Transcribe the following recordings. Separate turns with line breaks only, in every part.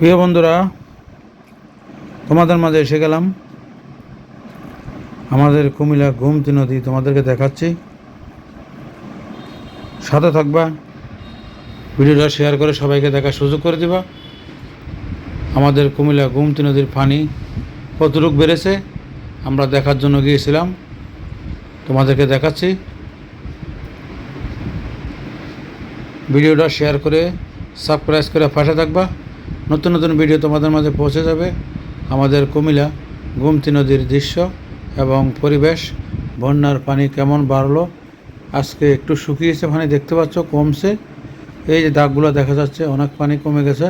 প্রিয় বন্ধুরা, তোমাদের মাঝে এসে গেলাম। আমাদের কুমিল্লা গোমতী নদী তোমাদেরকে দেখাচ্ছি। সাথে থাকবা, ভিডিওটা শেয়ার করে সবাইকে দেখার সুযোগ করে দিবা। আমাদের কুমিল্লা গোমতী নদীর পানি কতটুক বেড়েছে, আমরা দেখার জন্য গিয়েছিলাম। তোমাদেরকে দেখাচ্ছি। ভিডিওটা শেয়ার করে সাবস্ক্রাইব করে পাশে থাকবা। নতুন নতুন ভিডিও তোমাদের মাঝে পৌঁছে যাবে। আমাদের কুমিলা গোমতী নদীর দৃশ্য এবং পরিবেশ, বন্যার পানি কেমন বাড়লো, আজকে একটু শুকিয়েছে পানি, দেখতে পাচ্ছ কমছে। এই যে দাগগুলো দেখা যাচ্ছে, অনেক পানি কমে গেছে।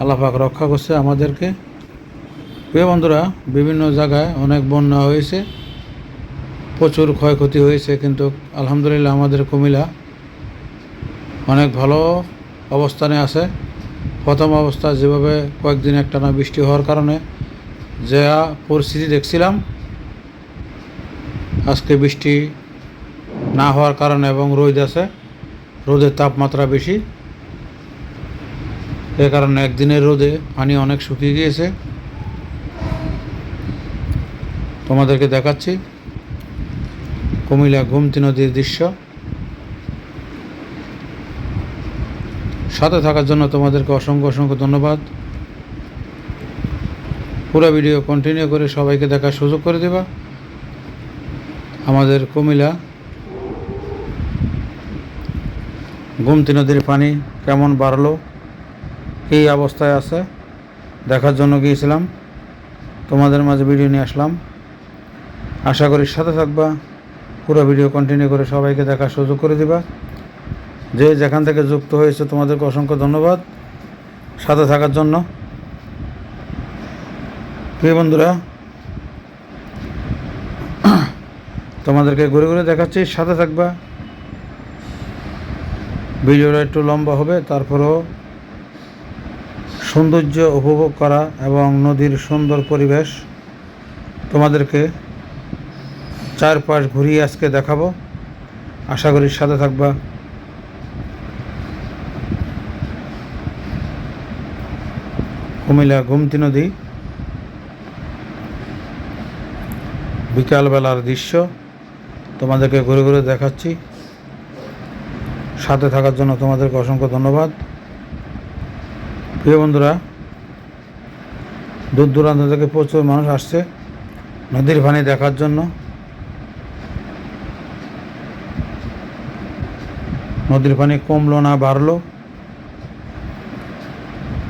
আল্লাপাক রক্ষা করছে আমাদেরকে। প্রিয় বন্ধুরা, বিভিন্ন জায়গায় অনেক বন্যা হয়েছে, প্রচুর ক্ষয়ক্ষতি হয়েছে, কিন্তু আলহামদুলিল্লাহ আমাদের কুমিলা অনেক ভালো অবস্থানে আছে। প্রথম অবস্থা যেভাবে কয়েকদিন একটানা বৃষ্টি হওয়ার কারণে যা পরিস্থিতি দেখছিলাম, আজকে বৃষ্টি না হওয়ার কারণে এবং রোদ আছে, রোদের তাপমাত্রা বেশি। এ কারণে একদিনের রোদে পানি অনেক শুকিয়ে গিয়েছে। তোমাদেরকে দেখাচ্ছি কুমিল্লা গোমতী নদীর দৃশ্য। সাথে থাকার জন্য তোমাদেরকে অসংখ্য অসংখ্য ধন্যবাদ। পুরো ভিডিও কন্টিনিউ করে সবাইকে দেখার সুযোগ করে দেবা। আমাদের কুমিল্লা, গোমতী নদীর পানি কেমন বাড়লো এই অবস্থায় আছে, দেখার জন্য গিয়েছিলাম। তোমাদের মাঝে ভিডিও নিয়ে আসলাম। আশা করি সাথে থাকবা। পুরো ভিডিও কন্টিনিউ করে সবাইকে দেখার সুযোগ করে দিবা। যে যেখান থেকে যুক্ত হয়েছে, তোমাদেরকে অসংখ্য ধন্যবাদ সাথে থাকার জন্য। প্রিয় বন্ধুরা, তোমাদেরকে ঘুরে ঘুরে দেখাচ্ছি, সাথে থাকবা। ভিডিওটা একটু লম্বা হবে, তারপরেও সৌন্দর্য উপভোগ করা এবং নদীর সুন্দর পরিবেশ তোমাদেরকে চারপাশ ঘুরিয়ে আজকে দেখাবো। আশা করি সাথে থাকবা। কুমিল্লা গোমতী নদী। বিকালবেলার দৃশ্য। তোমাদেরকে ঘুরে ঘুরে দেখাচ্ছি। সাথে থাকার জন্য তোমাদেরকে অসংখ্য ধন্যবাদ। প্রিয় বন্ধুরা, দূর দূরান্ত থেকে প্রচুর মানুষ আসছে নদীর পানি দেখার জন্য। নদীর পানি কমলো না, বাড়লো।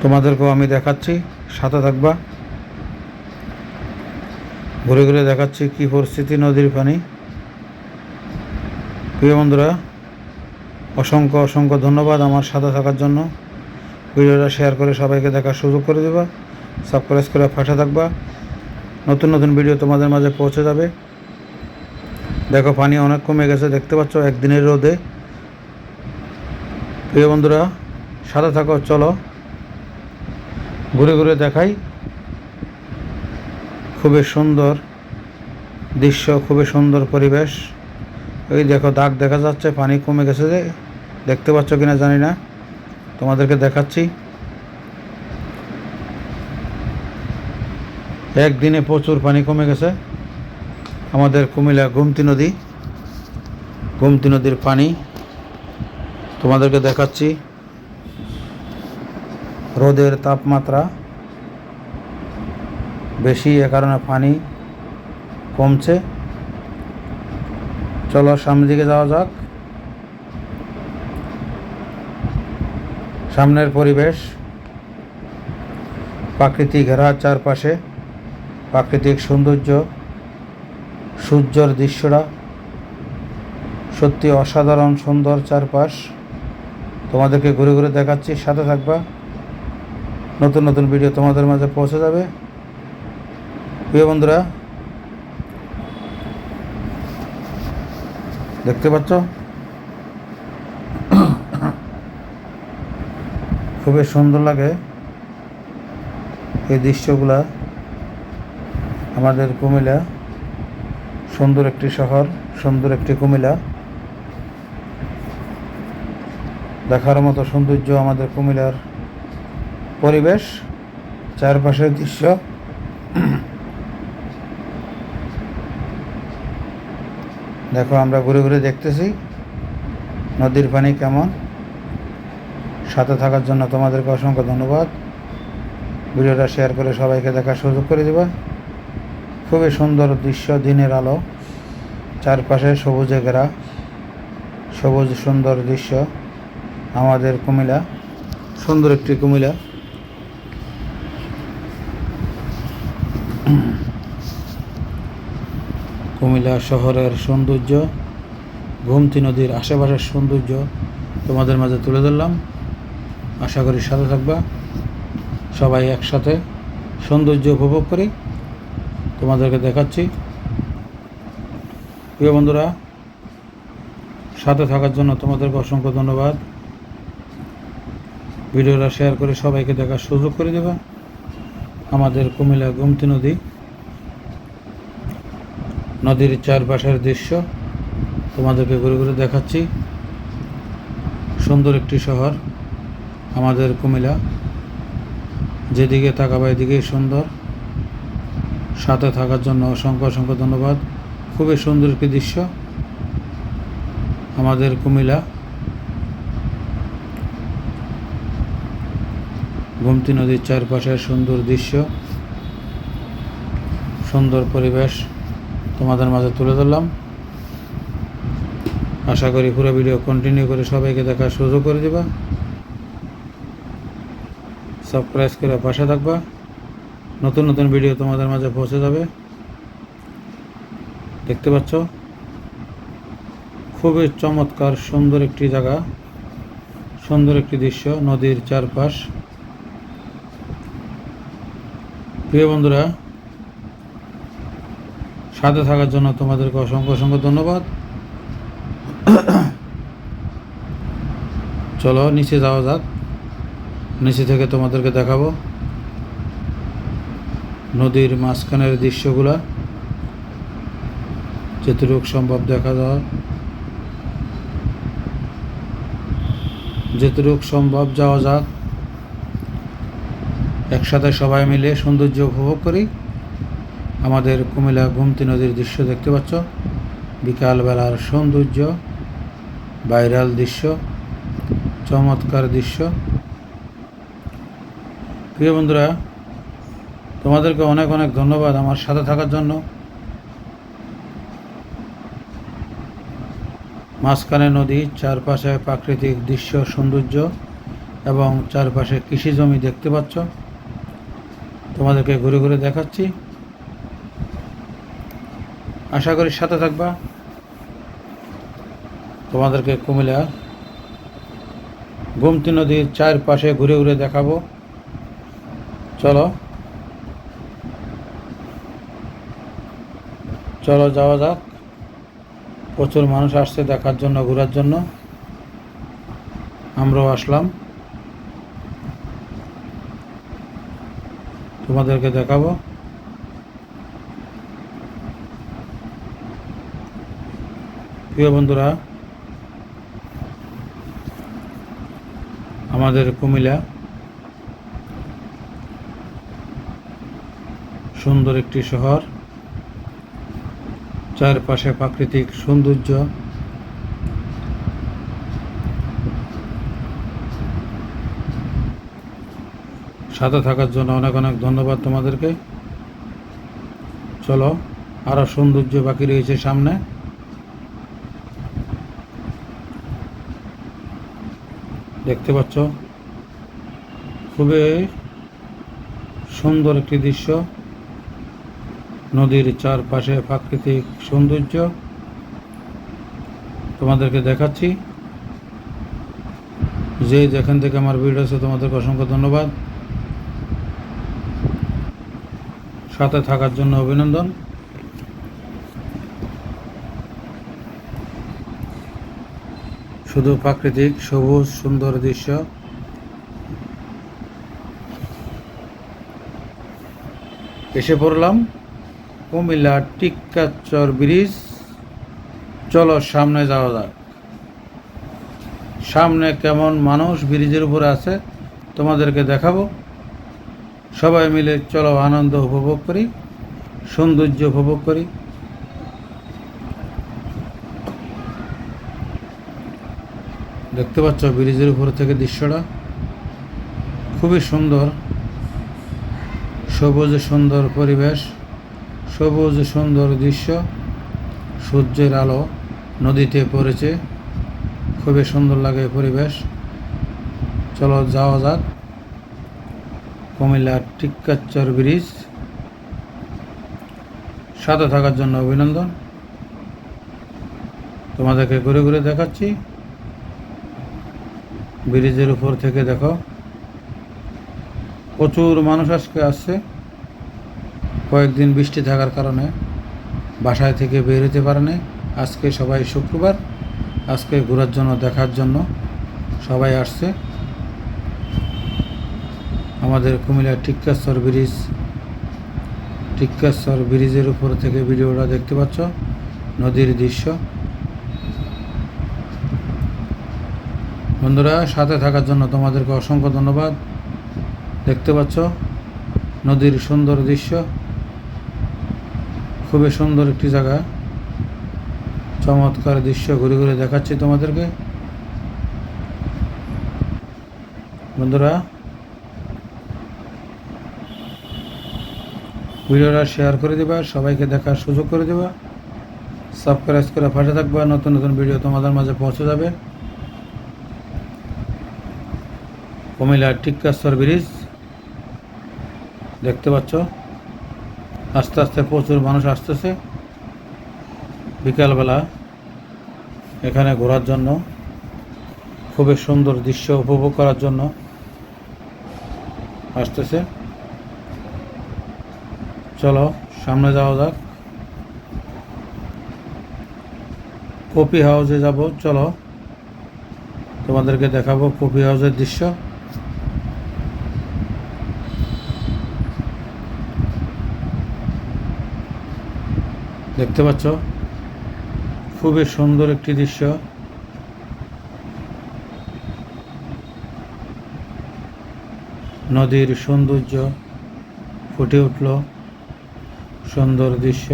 তোমাদেরকেও আমি দেখাচ্ছি, সাথে থাকবা। ঘুরে ঘুরে দেখাচ্ছি কী পরিস্থিতি নদীর পানি। প্রিয় বন্ধুরা, অসংখ্য অসংখ্য ধন্যবাদ আমার সাথে থাকার জন্য। ভিডিওটা শেয়ার করে সবাইকে দেখার সুযোগ করে দেবা সাবস্ক্রাইব করে ফাঁসা থাকবা। নতুন নতুন ভিডিও তোমাদের মাঝে পৌঁছে যাবে। দেখো, পানি অনেক কমে গেছে, দেখতে পাচ্ছ একদিনের রোদে। প্রিয় বন্ধুরা, সাথে থাকো, চলো। ঘুরে ঘুরে দেখাই। খুবই সুন্দর দৃশ্য, খুবই সুন্দর পরিবেশ। ওই দেখো, দাগ দেখা যাচ্ছে, পানি কমে গেছে যে, দেখতে পাচ্ছ কিনা জানি না। তোমাদেরকে দেখাচ্ছি। একদিনে প্রচুর পানি কমে গেছে। আমাদের কুমিল্লা গোমতী নদী, গোমতী নদীর পানি। তোমাদেরকে দেখাচ্ছি। রোদের তাপমাত্রা বেশি, এ কারণে পানি কমছে। চলো সামনের দিকে যাওয়া যাক। সামনের পরিবেশ, প্রাকৃতিক ঘেরার চারপাশে, প্রাকৃতিক সৌন্দর্য, সূর্যর দৃশ্যটা। সত্যি অসাধারণ সুন্দর চারপাশ। তোমাদেরকে ঘুরে ঘুরে দেখাচ্ছি, সাথে থাকবা। নতুন নতুন ভিডিও তোমাদের মাঝে পৌঁছে যাবে। প্রিয় বন্ধুরা, দেখতে পাচ্ছ? খুবই সুন্দর লাগে এই দৃশ্যগুলা। আমাদের কুমিল্লা সুন্দর একটি শহর, সুন্দর একটি কুমিল্লা। দেখার মতো সৌন্দর্য আমাদের কুমিল্লার পরিবেশ, চারপাশের দৃশ্য। দেখো, আমরা ঘুরে ঘুরে দেখতেছি নদীর পানি কেমন। সাথে থাকার জন্য তোমাদেরকে অসংখ্য ধন্যবাদ। ভিডিওটা শেয়ার করে সবাইকে দেখার সুযোগ করে দেবা। খুবই সুন্দর দৃশ্য, দিনের আলো। চারপাশে সবুজে ঘেরা, সবুজ সুন্দর দৃশ্য। আমাদের কুমিলা সুন্দর একটি কুমিল্লা। কুমিল্লা শহরের সৌন্দর্য, গোমতী নদীর আশেপাশের সৌন্দর্য তোমাদের মাঝে তুলে ধরলাম। আশা করি সাথে থাকবা। সবাই একসাথে সৌন্দর্য উপভোগ করি। তোমাদেরকে দেখাচ্ছি। প্রিয় বন্ধুরা, সাথে থাকার জন্য তোমাদেরকে অসংখ্য ধন্যবাদ। ভিডিওটা শেয়ার করে সবাইকে দেখার সুযোগ করে দেবা। আমাদের কুমিল্লা গোমতী নদী। নদীর চারপাশের দৃশ্য তোমাদেরকে ঘুরে ঘুরে দেখাচ্ছি। সুন্দর একটি শহর আমাদের কুমিল্লা। যেদিকে তাকাবা এদিকেই সুন্দর। সাথে থাকার জন্য অসংখ্য অসংখ্য ধন্যবাদ। খুবই সুন্দর একটি দৃশ্য আমাদের কুমিল্লা। গোমতী নদীর চারপাশের সুন্দর দৃশ্য, সুন্দর পরিবেশ তোমাদের মাঝে তুলে ধরলাম। আশা করি পুরো ভিডিও কন্টিনিউ করে সবাইকে দেখার সুযোগ করে দেবা। সাবস্ক্রাইব করে পাশে থাকবা। নতুন নতুন ভিডিও তোমাদের মাঝে পৌঁছে যাবে। দেখতে পাচ্ছ? খুবই চমৎকার, সুন্দর একটি জায়গা, সুন্দর একটি দৃশ্য, নদীর চারপাশ। প্রিয় বন্ধুরা, সাথে থাকার জন্য তোমাদেরকে অসংখ্য অসংখ্য ধন্যবাদ। চলো, নিচে যাওয়া যাক। নিচে থেকে তোমাদেরকে দেখাবো নদীর মাঝখানের দৃশ্যগুলা। যেটুক সম্ভব দেখা যায়। যেটুক সম্ভব যাওয়া যাক। একসাথে সবাই মিলে সৌন্দর্য উপভোগ করি। আমাদের কুমিল্লা গুমতি নদীর দৃশ্য দেখতে পাচ্ছ। বিকালবেলার সৌন্দর্য, ভাইরাল দৃশ্য, চমৎকার দৃশ্য। প্রিয় বন্ধুরা, তোমাদেরকে অনেক অনেক ধন্যবাদ আমার সাথে থাকার জন্য। মাঝখানে নদী, চারপাশে প্রাকৃতিক দৃশ্য, সৌন্দর্য এবং চারপাশে কৃষি জমি দেখতে পাচ্ছ। তোমাদেরকে ঘুরে ঘুরে দেখাচ্ছি। আশা করি সাথে থাকবা। তোমাদেরকে কুমিল্লা গোমতী নদীর চারপাশে ঘুরে ঘুরে দেখাবো। চলো। চলো, যাওয়া যাক। প্রচুর মানুষ আসছে দেখার জন্য, ঘোরার জন্য। আমরাও আসলাম। তোমাদেরকে দেখাবো। প্রিয় বন্ধুরা আমাদের কুমিলা সুন্দর একটি শহর। চারপাশে প্রাকৃতিক সৌন্দর্য। সাথে থাকার জন্য অনেক অনেক ধন্যবাদ তোমাদেরকে। চলো আরও সৌন্দর্য বাকি রয়েছে সামনে। দেখতে পাচ্ছ? খুবই সুন্দর একটি দৃশ্য। নদীর চারপাশে প্রাকৃতিক সৌন্দর্য। তোমাদেরকে দেখাচ্ছি। যে যেখান থেকে আমার ভিডিও আছে তোমাদেরকে অসংখ্য ধন্যবাদ। সাথে থাকার জন্য অভিনন্দন। শুধু প্রাকৃতিক, সবুজ, সুন্দর দৃশ্য। এসে পড়লাম কুমিল্লা টিক্কাচর ব্রিজ। চলো সামনে যাওয়া যাক। সামনে কেমন মানুষ ব্রিজের উপরে আছে, তোমাদেরকে দেখাবো। সবাই মিলে চলো আনন্দ উপভোগ করি, সৌন্দর্য উপভোগ করি। দেখতে পাচ্ছ ব্রিজের উপর থেকে দৃশ্যটা? খুবই সুন্দর। সবুজ সুন্দর পরিবেশ, সবুজ সুন্দর দৃশ্য, সূর্যের আলো নদীতে পড়েছে, খুবই সুন্দর লাগে পরিবেশ। চলো যাওয়া যাক। কুমিল্লার টিক্কাচর ব্রিজ। সাথে থাকার জন্য অভিনন্দন। তোমাদেরকে ঘুরে ঘুরে দেখাচ্ছি। ব্রিজের উপর থেকে দেখো। প্রচুর মানুষ আজকে আসছে। কয়েকদিন বৃষ্টি থাকার কারণে বাসায় থেকে বের হতে পারে নাই। আজকে সবাই শুক্রবার। আজকে ঘোরার জন্য, দেখার জন্য সবাই আসছে। আমাদের কুমিল্লার টিক্কাশ্বর ব্রিজ টিক্কাশ্বর ব্রিজের উপর থেকে ভিডিওটা দেখতে পাচ্ছ, নদীর দৃশ্য। বন্ধুরা, সাথে থাকার জন্য তোমাদেরকে অসংখ্য ধন্যবাদ। দেখতে পাচ্ছ, নদীর সুন্দর দৃশ্য। খুবই সুন্দর একটি জায়গা। চমৎকার দৃশ্য ঘুরে ঘুরে দেখাচ্ছি তোমাদেরকে। বন্ধুরা ভিডিওটা শেয়ার করে দেবা, সবাইকে দেখার সুযোগ করে দেবা। সাবস্ক্রাইব করে পাশে থাকবা, নতুন নতুন ভিডিও তোমাদের মাঝে পৌঁছে যাবে। কুমিল্লার টিক্কাশ্বর ব্রিজ দেখতে পাচ্ছ? আস্তে আস্তে প্রচুর মানুষ আসতেছে। বিকালবেলা এখানে ঘোরার জন্য, খুবই সুন্দর দৃশ্য উপভোগ করার জন্য আসতেছে। চলো, সামনে যাওয়া যাক। কফি হাউসে যাব, চলো। তোমাদেরকে দেখাবো কফি হাউসের দৃশ্য। দেখতে পাচ্ছ? খুবই সুন্দর একটি দৃশ্য। নদীর সৌন্দর্য ফুটে উঠল। সুন্দর দৃশ্য।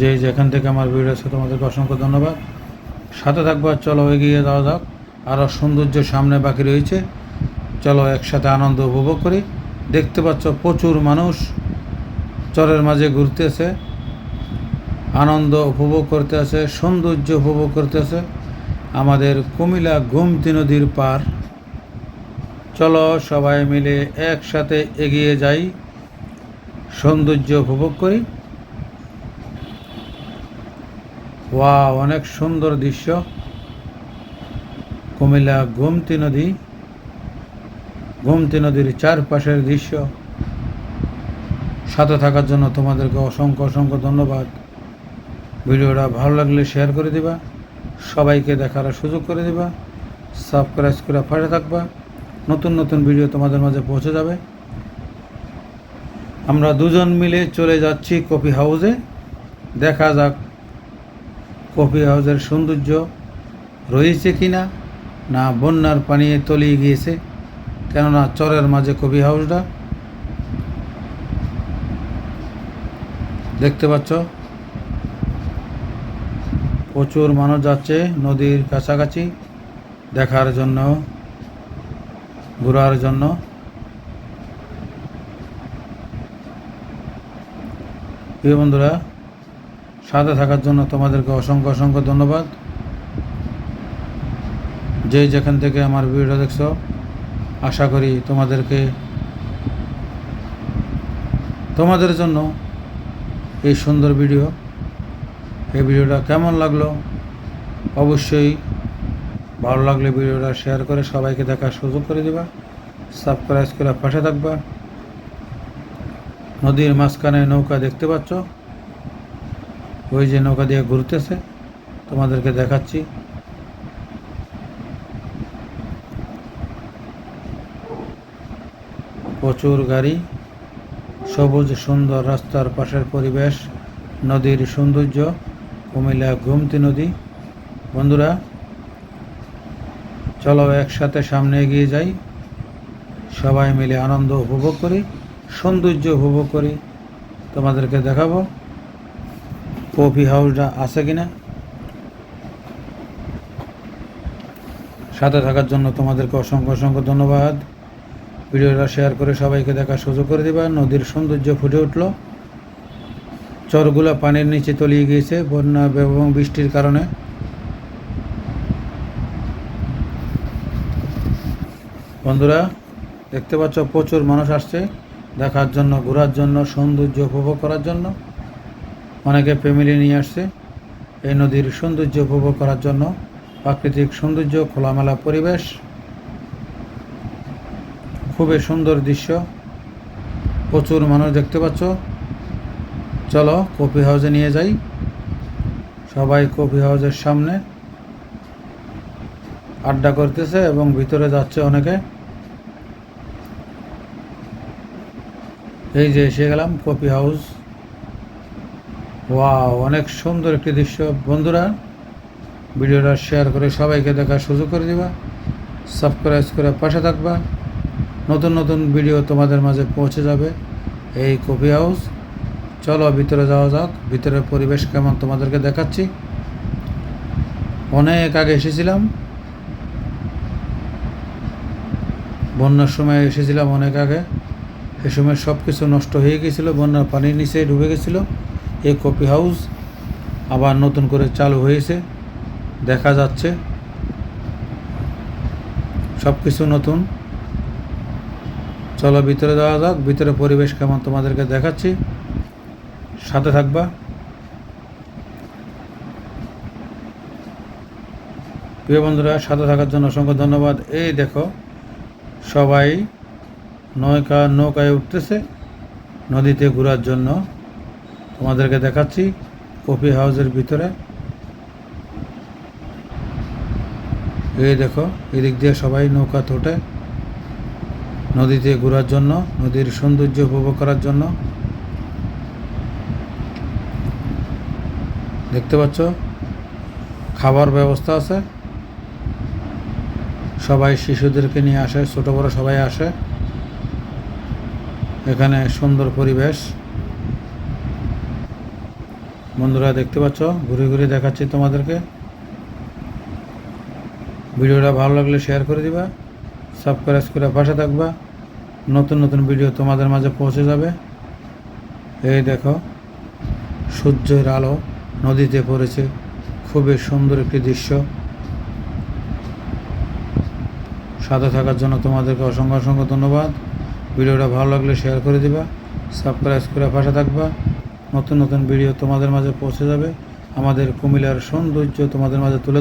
যে যেখান থেকে আমার ভিডিও আছে, তোমাদেরকে অসংখ্য ধন্যবাদ। সাথে থাকব আর চলো এগিয়ে যাওয়া যাক। আরও সৌন্দর্য সামনে বাকি রয়েছে। চলো একসাথে আনন্দ উপভোগ করি। দেখতে পাচ্ছ প্রচুর মানুষ চরের মাঝে ঘুরতেছে। আনন্দ উপভোগ করতে আছে সৌন্দর্য উপভোগ করতেছে। আমাদের কুমিলা গোমতী নদীর পার। চলো সবাই মিলে একসাথে এগিয়ে যাই। সৌন্দর্য উপভোগ করি। ওয়া অনেক সুন্দর দৃশ্য। কুমিল্লা গোমতী নদী। গোমতী নদীর চারপাশের দৃশ্য। সাথে থাকার জন্য তোমাদেরকে অসংখ্য অসংখ্য ধন্যবাদ। ভিডিওটা ভালো লাগলে শেয়ার করে দিবা। সবাইকে দেখার সুযোগ করে দিবা। সাবস্ক্রাইব করে পাশে থাকবা। নতুন নতুন ভিডিও তোমাদের মাঝে পৌঁছে যাবে। আমরা দুজন মিলে চলে যাচ্ছি কফি হাউসে। দেখা যাক কফি হাউসের সৌন্দর্য রয়েছে কি না না বন্যার পানি তলিয়ে গিয়েছে, কেননা চরের মাঝে কফি হাউসটা। দেখতে পাচ্ছ, প্রচুর মানুষ যাচ্ছে নদীর কাছাকাছি দেখার জন্য। ঘোরার জন্য। প্রিয় বন্ধুরা, সাথে থাকার জন্য তোমাদেরকে অসংখ্য অসংখ্য ধন্যবাদ। যে যেখান থেকে আমার ভিডিও দেখছ, আশা করি তোমাদেরকে, তোমাদের জন্য এই সুন্দর ভিডিও, এই ভিডিওটা কেমন লাগল? অবশ্যই ভালো লাগলে ভিডিওটা শেয়ার করে সবাইকে দেখার সুযোগ করে দিবা। সাবস্ক্রাইব করে পাশে থাকবা। নদীর মাঝখানে নৌকা দেখতে পাচ্ছ? ওই যে নৌকা দিয়ে ঘুরতেছে। তোমাদেরকে দেখাচ্ছি। প্রচুর গাড়ি, সবুজ সুন্দর রাস্তার পাশের পরিবেশ, নদীর সৌন্দর্য, কুমিল্লা গোমতী নদী। বন্ধুরা চলো একসাথে সামনে এগিয়ে যাই। সবাই মিলে আনন্দ উপভোগ করি, সৌন্দর্য উপভোগ করি। তোমাদেরকে দেখাবো, কফি হাউসটা আছে কিনা। সাথে থাকার জন্য তোমাদেরকে অসংখ্য অসংখ্য ধন্যবাদ। ভিডিওটা শেয়ার করে সবাইকে দেখার সুযোগ করে দিবা। নদীর সৌন্দর্য ফুটে উঠল। চরগুলো পানির নিচে তলিয়ে গিয়েছে। বন্যা এবং বৃষ্টির কারণে বন্ধুরা, দেখতে পাচ্ছ প্রচুর মানুষ আসছে দেখার জন্য, ঘোরার জন্য, সৌন্দর্য উপভোগ করার জন্য। অনেকে ফ্যামিলি নিয়ে আসছে এই নদীর সৌন্দর্য উপভোগ করার জন্য। প্রাকৃতিক সৌন্দর্য, খোলামেলা পরিবেশ, খুবই সুন্দর দৃশ্য। প্রচুর মানুষ দেখতে পাচ্ছ। চলো কফি হাউসে নিয়ে যাই। সবাই কফি হাউসের সামনে। আড্ডা করতেছে এবং ভিতরে যাচ্ছে অনেকে। এই যে এসে গেলাম, কফি হাউস। ওয়াও, অনেক সুন্দর একটি দৃশ্য। বন্ধুরা, ভিডিওটা শেয়ার করে সবাইকে দেখার সুযোগ করে দিবা। সাবস্ক্রাইব করে পাশে থাকবা। নতুন নতুন ভিডিও তোমাদের মাঝে পৌঁছে যাবে এই কফি হাউস। চলো ভিতরে যাওয়া যাক, ভিতরের পরিবেশ কেমন তোমাদেরকে দেখাচ্ছি। অনেক আগে এসেছিলাম বন্যার সময় এসেছিলাম অনেক আগে। এ সময় সব কিছু নষ্ট হয়ে গেছিল, বন্যার পানির নিচে ডুবে গেছিল। এই কফি হাউস আবার নতুন করে চালু হয়েছে, দেখা যাচ্ছে। সব কিছু নতুন। চলো ভিতরে যাওয়া যাক, ভিতরে পরিবেশ কেমন তোমাদেরকে দেখাচ্ছি। সাথে থাকবা। প্রিয় বন্ধুরা, সাথে থাকার জন্য অসংখ্য ধন্যবাদ। এই দেখো সবাই নৌকা, নৌকায় উঠতেছে। নদীতে ঘোরার জন্য তোমাদেরকে দেখাচ্ছি কফি হাউসের ভিতরে। এই দেখো, এদিক দিয়ে সবাই নৌকা তোটে নদীতে ঘোরার জন্য, নদীর সৌন্দর্য উপভোগ করার জন্য। দেখতে পাচ্ছ, খাবার ব্যবস্থা আছে। সবাই শিশুদেরকে নিয়ে আসে, ছোট বড় সবাই আসে। এখানে সুন্দর পরিবেশ। বন্ধুরা, দেখতে পাচ্ছ? ঘুরে ঘুরে দেখাচ্ছি তোমাদেরকে। ভিডিওটা ভালো লাগলে শেয়ার করে দিবা সাবস্ক্রাইব করে পাশে থাকবা। নতুন নতুন ভিডিও তোমাদের মাঝে পৌঁছে যাবে। এই দেখো, সূর্যের আলো নদীতে পড়েছে। খুবই সুন্দর একটি দৃশ্য। সাথে থাকার জন্য তোমাদেরকে অসংখ্য অসংখ্য ধন্যবাদ। ভিডিওটা ভালো লাগলে শেয়ার করে দিবা সাবস্ক্রাইব করে পাশে থাকবা। নতুন নতুন ভিডিও তোমাদের মাঝে পৌঁছে যাবে। আমাদের কুমিলার সৌন্দর্য তোমাদের মাঝে তুলে